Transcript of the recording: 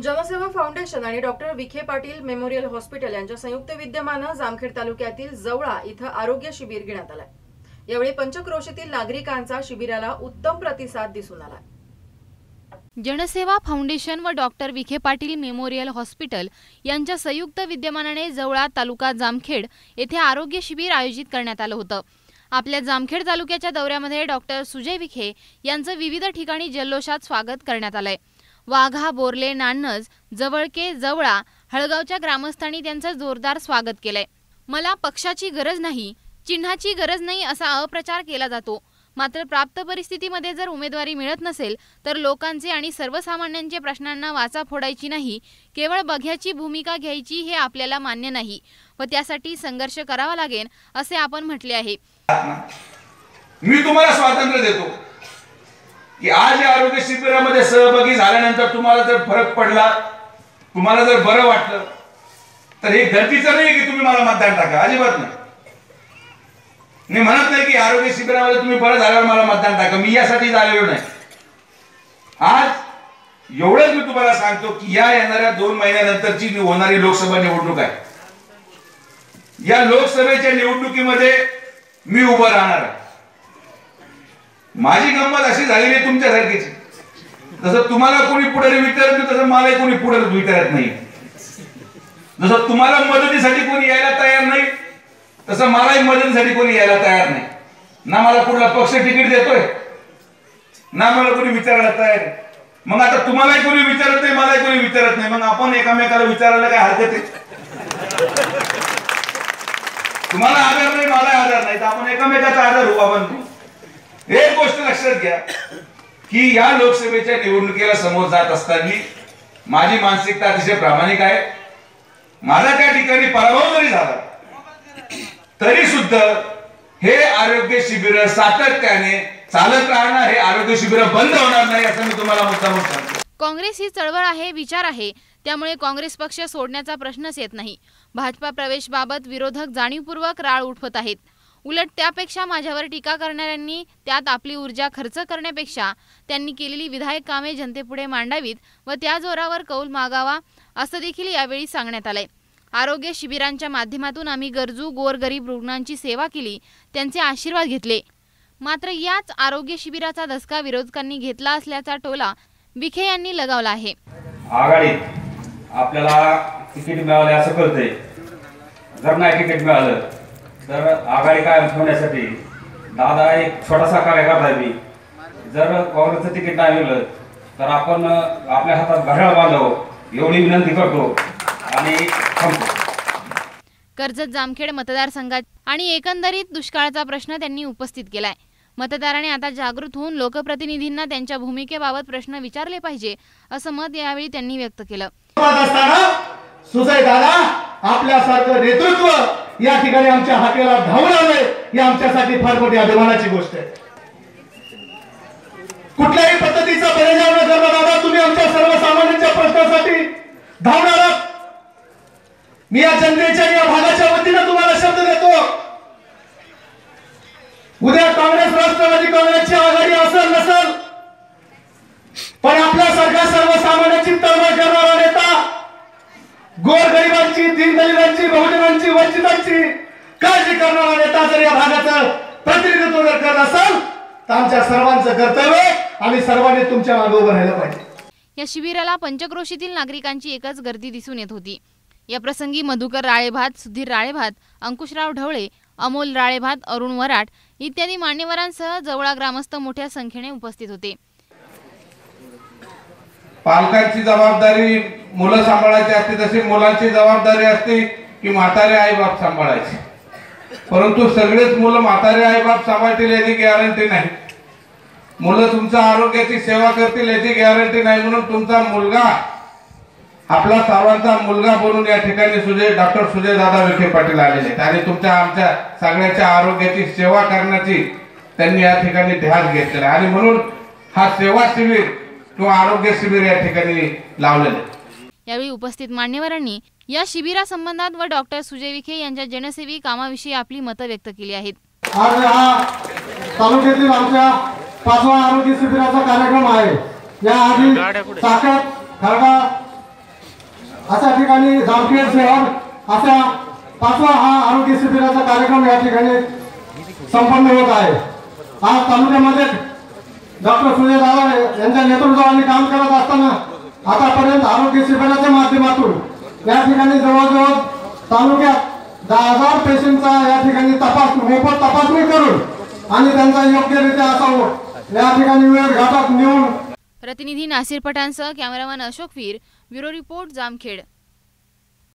जनसेवा फाउंडेशन आणि doctor Vikhe Patil memorial hospital यांच्या संयुक्त विद्यमानं जामखेड तालुक्यातील जवळा इथं आरोग्य शिबिर घेण्यात आलंय. यावेळी पंचक्रोशीतील नागरिकांचा शिबिराला उत्तम प्रतिसाद दिसून आला जनसेवा फाउंडेशन व doctor Vikhe Patil memorial hospital यांच्या संयुक्त विद्यमानाने जवळा तालुका जामखेड येथे आरोग्य शिबिर आयोजित करण्यात आलं होतं. आपल्या जामखेड तालुक्याच्या दौऱ्यामध्ये डॉक्टर सुजय विखे यांचं विविध ठिकाणी जल्लोषात स्वागत करण्यात आलंय. वाघा बोरले नान्नज जवळके जवळा हळगावच्या ग्रामस्थांनी त्यांचं जोरदार स्वागत केलंय. मला पक्षाची गरज नाही चिन्हाची गरज नाही असा अप्रचार केला जातो. मात्र प्राप्त परिस्थितीमध्ये जर उमेदवारी मिळत नसेल तर लोकांचे आणि सर्वसामान्यांचे प्रश्नांना वाचा फोडायची नाही केवळ बघ्याची भूमिका घ्यायची हे आपल्याला मान्य नाही व त्यासाठी संघर्ष करावा लागेल असे आपण म्हटले आहे. मी तुम्हाला स्वातंत्र्य देतो. की आज या आरोग्य शिबिरामध्ये सहभागी झाल्यानंतर तुम्हाला जर फरक पडला तुम्हाला जर बरं वाटलं तर हे गरजेचं नाही की तुम्ही मला मतदान टाका अजिबात नाही. मी म्हणत नाही की आरोग्य शिबिरामध्ये तुम्ही बरं झाल्यावर मला मतदान टाका मी यासाठी आलेलो नाही. आज एवढंच मी तुम्हाला सांगतो की या येणाऱ्या दोन महिन्यानंतरची होणारी लोकसभा निवडणूक आहे या लोकसभेच्या निवडणुकीमध्ये मी उभं राहणार आहे. माझी गंमत अशी झालेली आहे तुमच्यासारखीची. जसं तुम्हाला कोणी पुढे विचारत नाही तसं मलाही कोणी पुढे विचारत नाही. जसं तुम्हाला मदतीसाठी कोणी यायला तयार नाही तसं मलाही मदतीसाठी कोणी यायला तयार नाही. ना मला कुठला पक्ष तिकीट देतोय ना मला कोणी विचारायला तयार मग आता तुम्हालाही कोणी विचारत नाही मलाही कोणी विचारत नाही. मग आपण एकामेकाला विचारायला काय हरकत आहे? तुम्हाला आधार नाही मला आधार नाही. तर आपण एकामेकाचा आधार होऊ आपण एक गोष्ट लक्षात घ्या की या लोकसभेच्या निवडणुकीला समोर जात असताना माझी मानसिकता अतिशय प्रामाणिक आहे. माझा त्या ठिकाणी पराभव जरी झाला तरी सुद्धा हे आरोग्य शिबिर सातत्याने चालत राहणार हे आरोग्य शिबिर बंद होणार नाही असं मी तुम्हाला मुद्दाम सांगतो. काँग्रेस ही चळवळ आहे विचार आहे. त्यामुळे काँग्रेस पक्ष सोडण्याचा प्रश्नच येत नाही. भाजपा प्रवेशबाबत विरोधक जाणीवपूर्वक राळ उठवत आहेत. उलट त्यापेक्षा माझ्यावर टीका करणाऱ्यांनी त्यात आपली ऊर्जा खर्च करण्यापेक्षा त्यांनी केलेली विधायक कामे जनतेपुढे मांडावीत व त्या जोरावर कौल मागावा असं देखील यावेळी सांगण्यात आलंय. आरोग्य शिबिरांच्या माध्यमातून आम्ही गरजू गोरगरीब रुग्णांची सेवा केली त्यांचे आशीर्वाद घेतले. मात्र याच आरोग्य शिबिराचा धसका विरोधकांनी घेतला असल्याचा टोला विखे यांनी लगावला आहे. आघाडीत आपल्याला तिकीट मिळाले असं कळतंय. जर नाही तिकीट मिळालं तर आघाडी कायम ठेवण्यासाठी दादा एक छोटासा कार्यकर्ता आहे मी जर काँग्रेसचं तिकीट नाही मिळलं तर आपण आपल्या हातात घड्याळ बांधावं एवढी विनंती करतो आणि थांबतो. कर्जत जामखेड मतदारसंघात आणि एकंदरीत दुष्काळाचा प्रश्न त्यांनी उपस्थित केलाय. मतदाराने आता जागृत होऊन लोकप्रतिनिधींना त्यांच्या भूमिकेबाबत प्रश्न विचारले पाहिजे असं मत यावेळी त्यांनी व्यक्त केलं. असताना सुजय दादा आपल्यासारखं नेतृत्व या ठिकाणी आमच्या हाकेला धावून आलंय. ही आमच्यासाठी फार मोठी अभिमानाची गोष्ट आहे. कुठल्याही पद्धतीचा परिणाम न करता दादा तुम्ही आमच्या सर्वसामान्यांच्या प्रश्नासाठी धावून आलात मी या जनतेच्या या भागाच्या वतीनं तुम्हाला शब्द देतो. उद्या काँग्रेस राष्ट्रवादी काँग्रेस वंचितांची काळजी करणारा नेता जर या भागाचं प्रतिनिधित्व जर करत असेल तर आमच्या सर्वांचं कर्तव्य आम्ही सर्वांनी तुमच्या मागे उभं राहिलं पाहिजे. या शिबिराला पंचक्रोशीतील नागरिकांची एकच गर्दी दिसून येत होती. या प्रसंगी मधुकर राळेभात सुधीर राळेभात अंकुशराव ढवळे अमोल राळेभात अरुण वराट इत्यादी मान्यवरांसह जवळा ग्रामस्थ मोठ्या संख्येने उपस्थित होते. पालकांची जबाबदारी मुलं सांभाळायची असते तशी मुलांची जबाबदारी असते. की म्हातारे आईबाप सांभाळायचे. परंतु सगळेच मुलं म्हातारे आईबाप सांभाळतील याची गॅरंटी नाही. मुलं तुमच्या आरोग्याची सेवा करतील याची गॅरंटी नाही. म्हणून तुमचा मुलगा आपला सर्वांचा मुलगा बनून या ठिकाणी सुजय डॉक्टर सुजय दादा विखे पाटील आलेले आहेत. आणि तुमच्या आमच्या सगळ्याच्या आरोग्याची सेवा करण्याची त्यांनी या ठिकाणी ध्यास घेतलेला आणि म्हणून हा सेवा शिबिर किंवा आरोग्य शिबिर या ठिकाणी लावलेलं आहे. यावेळी उपस्थित मान्यवरांनी या शिबिरासंबंधात व डॉक्टर सुजय विखे यांच्या जनसेवी कामाविषयी आपली मतं व्यक्त केली आहेत. आज हा तालुक्यातील आमच्या पाचवा आरोग्य शिबिराचा कार्यक्रम आहे. या आधी साखर खरडा अशा ठिकाणी जामखेड शहर असा पाचवा हा आरोग्य शिबिराचा कार्यक्रम या ठिकाणी संपन्न होत आहे. आज तालुक्यामध्ये डॉक्टर सुजय दादा यांच्या नेतृत्वाने काम करत असताना आतापर्यंत आरोग्य शिबिराच्या माध्यमातून या ठिकाणी जवळजवळ तालुक्यात दहा हजार पेशंटचा या ठिकाणी तपास मोफत तपासणी करून आणि त्यांचा योग्यरित्या असा या ठिकाणी वेळ घाटात नेऊन प्रतिनिधी Nasir पठाणसह cameraman Ashok Veer bureau report Jamkhed.